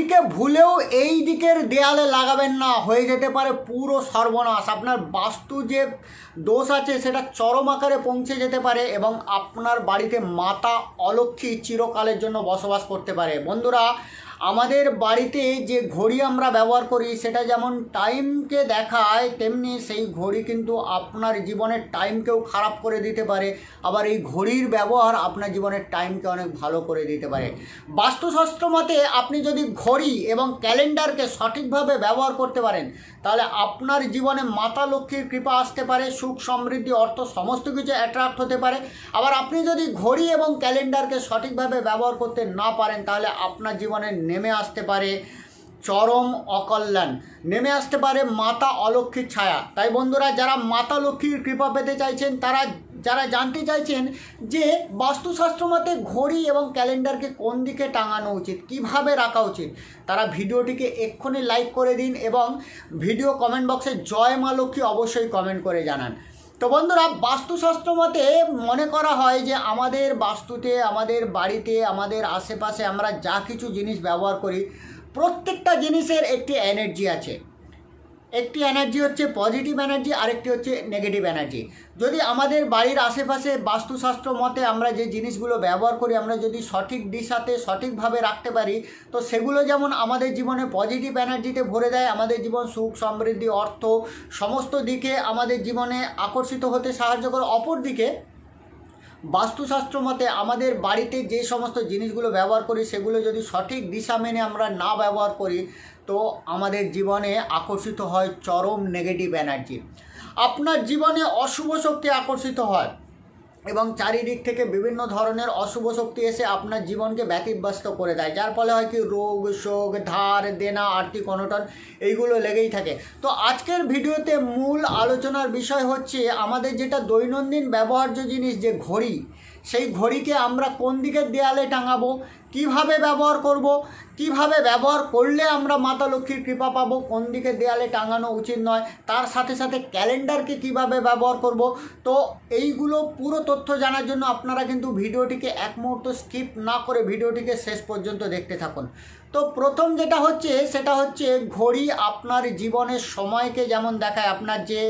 ঘড়িকে ভুলেও এই দিকের দেয়ালে লাগাবেন না, হয়ে যেতে পারে পুরো সর্বনাশ। আপনার বাস্তু যে দোষ আছে, সেটা চরম আকারে পৌঁছে যেতে পারে এবং আপনার বাড়িতে মাতা অলক্ষী চিরকালের জন্য বসবাস করতে পারে। বন্ধুরা আমাদের বাড়িতে যে ঘড়ি আমরা ব্যবহার করি, সেটা যেমন টাইমকে দেখায়, তেমনি সেই ঘড়ি কিন্তু আপনার জীবনের টাইমকেও খারাপ করে দিতে পারে। আবার এই ঘড়ির ব্যবহার আপনার জীবনের টাইমকে অনেক ভালো করে দিতে পারে। বাস্তুশাস্ত্র মতে আপনি যদি ঘড়ি এবং ক্যালেন্ডারকে সঠিকভাবে ব্যবহার করতে পারেন, তাহলে আপনার জীবনে মাতা লক্ষ্মীর কৃপা আসতে পারে, সুখ, সমৃদ্ধি, অর্থ, সমস্ত কিছু অ্যাট্রাক্ট হতে পারে। আবার আপনি যদি ঘড়ি এবং ক্যালেন্ডারকে সঠিকভাবে ব্যবহার করতে না পারেন, তাহলে আপনার জীবনে নেমে আসতে পারে চরম অকল্যাণ। নেমে আসতে পারে মাতা অলক্ষীর ছায়া। তাই বন্ধুরা, যারা মাতা লক্ষ্মীর কৃপা পেতে চাইছেন, তারা যারা জানতে চাইছেন যে বাস্তুশাস্ত্র মতে ঘড়ি এবং ক্যালেন্ডারকে কোন দিকে টাঙানো উচিত, কীভাবে রাখা উচিত, তারা ভিডিওটিকে এক্ষুনি লাইক করে দিন এবং ভিডিও কমেন্ট বক্সে জয় মা লক্ষ্মী অবশ্যই কমেন্ট করে জানান। তো বন্ধুরা, বাস্তুশাস্ত্র মতে মনে করা হয় যে আমাদের বাস্তুতে, আমাদের বাড়িতে, আমাদের আশেপাশে আমরা যা কিছু জিনিস ব্যবহার করি, প্রত্যেকটা জিনিসের একটি এনার্জি আছে। একটি এনার্জি হচ্ছে পজিটিভ এনার্জি আরেকটি হচ্ছে নেগেটিভ এনার্জি যদি আমাদের বাড়ির আশেপাশে বাস্তুশাস্ত্র মতে আমরা যে জিনিসগুলো ব্যবহার করি, আমরা যদি সঠিক দিশাতে সঠিকভাবে রাখতে পারি, তো সেগুলো যেমন আমাদের জীবনে পজিটিভ এনার্জিতে ভরে দেয়, আমাদের জীবন সুখ, সমৃদ্ধি, অর্থ, সমস্ত দিকে আমাদের জীবনে আকর্ষিত হতে সাহায্য করে অপরদিকে বাস্তুশাস্ত্র মতে আমাদের বাড়িতে যে সমস্ত জিনিসগুলো ব্যবহার করি, সেগুলো যদি সঠিক দিশা মেনে আমরা না ব্যবহার করি, তো আমাদের জীবনে আকর্ষিত হয় চরম নেগেটিভ এনার্জি আপনার জীবনে অশুভ শক্তি আকর্ষিত হয়। এবং চারিদিক থেকে বিভিন্ন ধরনের অশুভ শক্তি এসে আপনার জীবনকে ব্যতিব্যস্ত করে দেয়। যার ফলে হয় কি, রোগ, শোক, ধার, দেনা, আর্থিক অনটন এইগুলো লেগেই থাকে। তো আজকের ভিডিওতে মূল আলোচনার বিষয় হচ্ছে আমাদের যেটা দৈনন্দিন ব্যবহার্য জিনিস যে ঘড়ি, সেই ঘড়িকে আমরা কোন দিকের দেয়ালে টাঙাবো, কীভাবে ব্যবহার করব কীভাবে ব্যবহার করলে আমরা মাতা লক্ষ্মীর কৃপা পাবো, কোন দিকে দেয়ালে টাঙানো উচিত নয়, তার সাথে সাথে ক্যালেন্ডারকে কীভাবে ব্যবহার করব, তো এইগুলো পুরো তথ্য জানার জন্য আপনারা কিন্তু ভিডিওটিকে এক মুহূর্ত স্কিপ না করে ভিডিওটিকে শেষ পর্যন্ত দেখতে থাকুন। তো প্রথম যেটা হচ্ছে, সেটা হচ্ছে ঘড়ি আপনার জীবনের সময়কে যেমন দেখায়, আপনার যে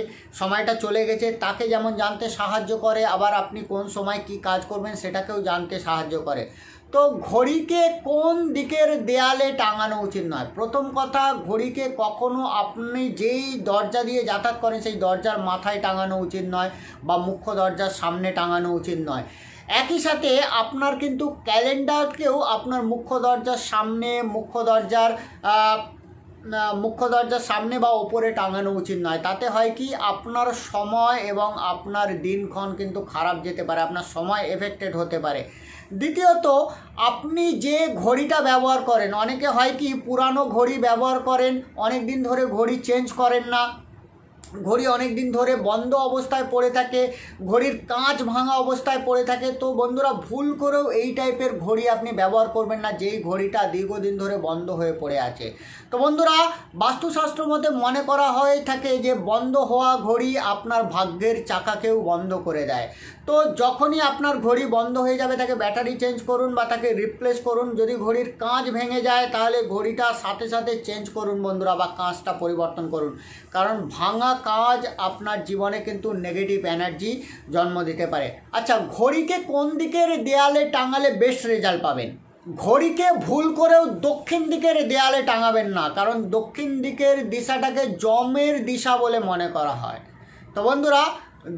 সময়টা চলে গেছে তাকে যেমন জানতে সাহায্য করে, আবার আপনি কোন সময় কি কাজ করবেন সেটাকেও জানতে সাহায্য করে। তো ঘড়িকে কোন দিকের দেয়ালে টাঙানো উচিত নয়? প্রথম কথা, ঘড়িকে কখনো আপনি যেই দরজা দিয়ে যাতায়াত করেন, সেই দরজার মাথায় টাঙানো উচিত নয় বা মুখ্য দরজার সামনে টাঙানো উচিত নয়। একই সাথে আপনার কিন্তু ক্যালেন্ডারকেও আপনার মুখ্য দরজার সামনে, মুখ্য দরজার মুখ্য দরজার সামনে বা ওপরে টাঙানো উচিত নয়। তাতে হয় কি, আপনার সময় এবং আপনার দিনক্ষণ কিন্তু খারাপ যেতে পারে, আপনার সময় এফেক্টেড হতে পারে। দ্বিতীয়ত, আপনি যে ঘড়িটা ব্যবহার করেন, অনেকে হয় কি, পুরানো ঘড়ি ব্যবহার করেন অনেক দিন ধরে ঘড়ি চেঞ্জ করেন না। ঘড়ি অনেক দিন ধরে বন্ধ অবস্থায় পড়ে থাকে, ঘড়ির কাঁচ ভাঙা অবস্থায় পড়ে থাকে। তো বন্ধুরা, ভুল করেও এই টাইপের ঘড়ি আপনি ব্যবহার করবেন না, যেই ঘড়িটা দীর্ঘদিন ধরে বন্ধ হয়ে পড়ে আছে। তো বন্ধুরা, বাস্তুশাস্ত্র মতে মনে করা হয়ে থাকে যে, বন্ধ হওয়া ঘড়ি আপনার ভাগ্যের চাকাকেও বন্ধ করে দেয়। তো যখনই আপনার ঘড়ি বন্ধ হয়ে যাবে, তাকে ব্যাটারি চেঞ্জ করুন বা তাকে রিপ্লেস করুন। যদি ঘড়ির কাঁচ ভেঙে যায়, তাহলে ঘড়িটা সাথে সাথে চেঞ্জ করুন বন্ধুরা বা কাঁচটা পরিবর্তন করুন। কারণ ভাঙা কাজ আপনার জীবনে কিন্তু নেগেটিভ এনার্জি জন্ম দিতে পারে। আচ্ছা ঘড়িকে কোন দিকের দেয়ালে টাঙালে বেস্ট রেজাল্ট পাবেন? ঘড়িকে ভুল করেও দক্ষিণ দিকের দেয়ালে টাঙাবেন না, কারণ দক্ষিণ দিকের দিশাটাকে জমের দিশা বলে মনে করা হয়। তো বন্ধুরা,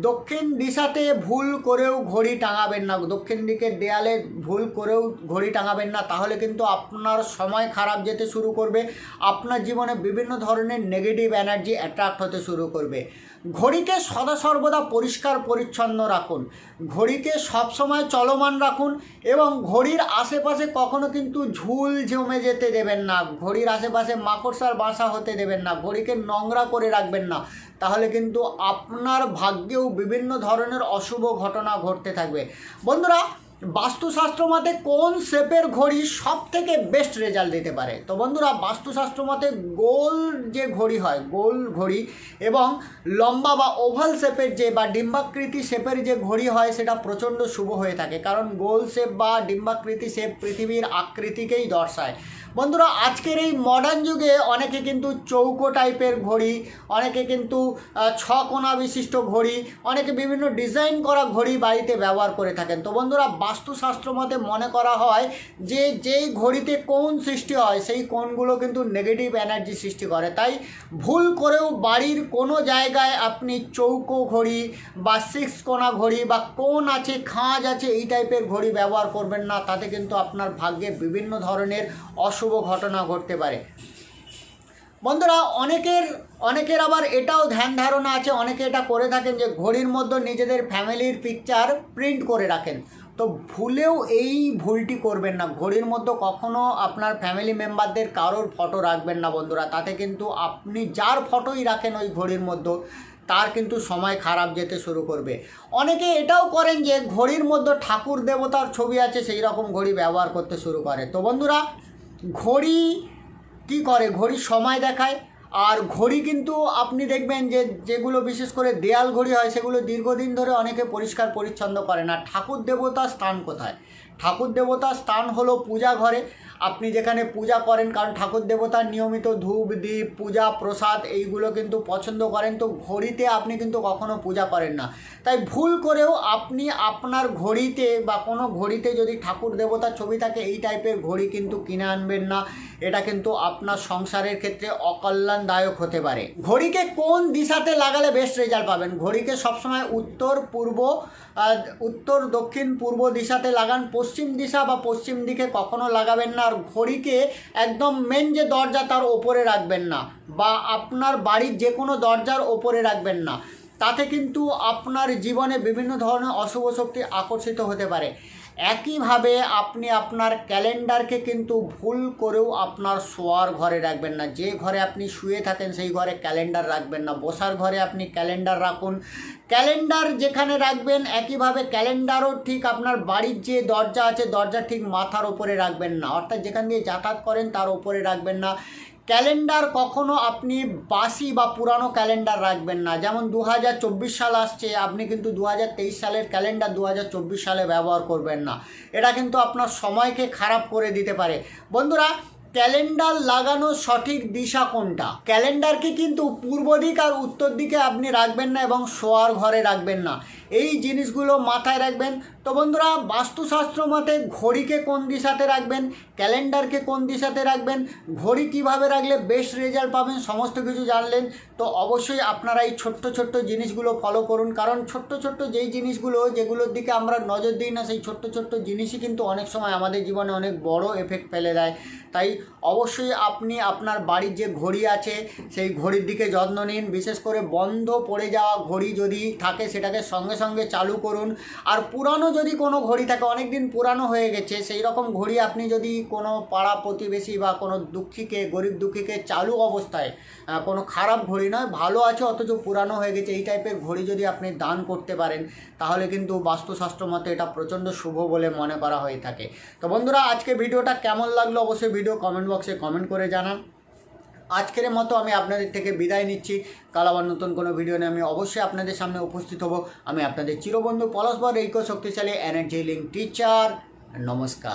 দক্ষিণ দিশাতে ভুল করেও ঘড়ি টাঙাবেন না, দক্ষিণ দিকের দেয়ালে ভুল করেও ঘড়ি টাঙাবেন না, তাহলে কিন্তু আপনার সময় খারাপ যেতে শুরু করবে, আপনার জীবনে বিভিন্ন ধরনের নেগেটিভ এনার্জি অ্যাট্রাক্ট হতে শুরু করবে। ঘড়িকে সদা সর্বদা পরিষ্কার পরিচ্ছন্ন রাখুন। ঘড়িকে সবসময় চলমান রাখুন এবং ঘড়ির আশেপাশে কখনো কিন্তু ঝুল জমে যেতে দেবেন না। ঘড়ির আশেপাশে মাকড়সার বাসা হতে দেবেন না। ঘড়িকে নোংরা করে রাখবেন না। তাহলে কিন্তু আপনার ভাগ্যেও বিভিন্ন ধরনের অশুভ ঘটনা ঘটতে থাকবে। বন্ধুরা বাস্তুশাস্ত্র মতে কোন শেপের ঘড়ি সব থেকে বেস্ট রেজাল্ট দিতে পারে? তো বন্ধুরা, বাস্তুশাস্ত্র মতে গোল যে ঘড়ি হয়, গোল ঘড়ি এবং লম্বা বা ওভাল শেপের যে বা ডিম্বাকৃতি শেপের যে ঘড়ি হয়, সেটা প্রচণ্ড শুভ হয়ে থাকে। কারণ গোল শেপ বা ডিম্বাকৃতি শেপ পৃথিবীর আকৃতিকেই দর্শায়। বন্ধুরা আজকের এই মডার্ন যুগে অনেকে কিন্তু চৌকো টাইপের ঘড়ি অনেকে কিন্তু আহ, ছ কোণা বিশিষ্ট ঘড়ি অনেকে বিভিন্ন ডিজাইন করা ঘড়ি বাড়িতে ব্যবহার করে থাকেন। তো বন্ধুরা বাস্তুশাস্ত্র মতে মনে করা হয় যে যেই ঘড়িতে কোন সৃষ্টি হয় সেই কোনগুলো কিন্তু নেগেটিভ এনার্জি সৃষ্টি করে। তাই ভুল করেও বাড়ির কোনো জায়গায় আপনি চৌকো ঘড়ি বা সিক্স কোনা ঘড়ি বা কোন আছে খাঁজ আছে এই টাইপের ঘড়ি ব্যবহার করবেন না। তাতে কিন্তু আপনার ভাগ্যে বিভিন্ন ধরনের অশুভ ঘটনা ঘটতে পারে। বন্ধুরা, অনেকের অনেকের আবার এটাও ধ্যান ধারণা আছে, অনেকে এটা করে থাকেন যে ঘড়ির মধ্যে নিজেদের ফ্যামিলির পিকচার প্রিন্ট করে রাখেন। তো ভুলেও এই ভুলটি করবেন না। ঘড়ির মধ্যে কখনো আপনার ফ্যামিলি মেম্বারদের কারোর ফটো রাখবেন না বন্ধুরা। তাতে কিন্তু আপনি যার ফটোই রাখেন ওই ঘড়ির মধ্যে, তার কিন্তু সময় খারাপ যেতে শুরু করবে। অনেকে এটাও করেন যে ঘড়ির মধ্যে ঠাকুর দেবতার ছবি আছে সেই রকম ঘড়ি ব্যবহার করতে শুরু করে। তো বন্ধুরা ঘড়ি কি করে? ঘড়ি সময় দেখায়। আর ঘড়ি কিন্তু আপনি দেখবেন যে যেগুলো বিশেষ করে দেয়াল ঘড়ি হয়, সেগুলো দীর্ঘদিন ধরে অনেকে পরিষ্কার পরিচ্ছন্ন করে না। ঠাকুর দেবতা স্থান কোথায়? ঠাকুর দেবতা স্থান হলো পূজা ঘরে। আপনি যেখানে পূজা করেন, কারণ ঠাকুর দেবতার নিয়মিত ধূপ দ্বীপ পূজা, প্রসাদ, এইগুলো কিন্তু পছন্দ করেন, তো ঘড়িতে আপনি কিন্তু কখনো পূজা করেন না। তাই ভুল করেও আপনি আপনার ঘড়িতে বা কোনো ঘড়িতে যদি ঠাকুর দেবতার ছবি থাকে, এই টাইপের ঘড়ি কিন্তু কিনে আনবেন না। এটা কিন্তু আপনার সংসারের ক্ষেত্রে অকল্যাণদায়ক হতে পারে। ঘড়িকে কোন দিশাতে লাগালে বেস্ট রেজাল্ট পাবেন? ঘড়িকে সবসময় উত্তর, পূর্ব উত্তর, দক্ষিণ, পূর্ব দিশাতে লাগান। পশ্চিম দিশা বা পশ্চিম দিকে কখনো লাগাবেন না। আর ঘড়িকে একদম মেন যে দরজা তার ওপরে রাখবেন না বা আপনার বাড়ির যে কোনো দরজার ওপরে রাখবেন না। তাতে কিন্তু আপনার জীবনে বিভিন্ন ধরনের অশুভ শক্তি আকর্ষিত হতে পারে। একইভাবে আপনি আপনার ক্যালেন্ডারকে কিন্তু ভুল করেও আপনার শোয়ার ঘরে রাখবেন না। যে ঘরে আপনি শুয়ে থাকেন, সেই ঘরে ক্যালেন্ডার রাখবেন না। বসার ঘরে আপনি ক্যালেন্ডার রাখুন। ক্যালেন্ডার যেখানে রাখবেন, একইভাবে ক্যালেন্ডারও ঠিক আপনার বাড়ির যে দরজা আছে, দরজা ঠিক মাথার ওপরে রাখবেন না। অর্থাৎ যেখান দিয়ে যাতায়াত করেন, তার ওপরে রাখবেন না। ক্যালেন্ডার কখনো আপনি বাসি বা পুরানো ক্যালেন্ডার রাখবেন না। যেমন দু হাজার চব্বিশ সাল আসছে, আপনি কিন্তু দু হাজার তেইশ সালের ক্যালেন্ডার দু হাজার চব্বিশ সালে ব্যবহার করবেন না। এটা কিন্তু আপনার সময়কে খারাপ করে দিতে পারে। বন্ধুরা, ক্যালেন্ডার লাগানোর সঠিক দিশা কোনটা? ক্যালেন্ডারকে কিন্তু পূর্ব দিক আর উত্তর দিকে আপনি রাখবেন না এবং শোয়ার ঘরে রাখবেন না। এই জিনিসগুলো মাথায় রাখবেন। তো বন্ধুরা, বাস্তুশাস্ত্র মতে ঘড়িকে কোন দিশাতে রাখবেন? ক্যালেন্ডারকে কোন দিশাতে রাখবেন? ঘড়ি কীভাবে রাখলে বেস্ট রেজাল্ট পাবেন? সমস্ত কিছু জানলেন। তো অবশ্যই আপনারা এই ছোট্ট ছোট্ট জিনিসগুলো ফলো করুন। কারণ ছোট্ট ছোট্ট যেই জিনিসগুলো, যেগুলোর দিকে আমরা নজর দিই না, সেই ছোট্ট ছোট্ট জিনিসই কিন্তু অনেক সময় আমাদের জীবনে অনেক বড় এফেক্ট ফেলে দেয়। তাই অবশ্যই আপনি আপনার বাড়ির যে ঘড়ি আছে, সেই ঘড়ির দিকে যত্ন নিন। বিশেষ করে বন্ধ পড়ে যাওয়া ঘড়ি যদি থাকে, সেটাকে সঙ্গে সঙ্গে চালু করুন। আর পুরানো যদি কোনো ঘড়ি থাকে অনেক দিন পুরানো হয়ে গেছে সেই রকম ঘড়ি আপনি যদি কোনো পাড়া প্রতিবেশী বা কোনো দুঃখীকে, গরিব দুঃখীকে চালু অবস্থায় কোনো খারাপ ঘড়ি নয়, ভালো আছে অথচ পুরানো হয়ে গেছে, এই টাইপের ঘড়ি যদি আপনি দান করতে পারেন, তাহলে কিন্তু বাস্তুশাস্ত্র মতে এটা প্রচণ্ড শুভ বলে মনে করা হয়ে থাকে। তো বন্ধুরা, আজকে ভিডিওটা কেমন লাগল অবশ্যই ভিডিও কমেন্ট বক্সে কমেন্ট করে জানান। আজকের মতো আমি আপনাদের থেকে বিদায় নিচ্ছি। কাল আবার নতুন কোনো ভিডিও নিয়ে আমি অবশ্যই আপনাদের সামনে উপস্থিত হব। আমি আপনাদের চিরবন্ধু পলাশবর, ঐক্য শক্তিশালী এনার্জি লিঙ্ক টিচার নমস্কার।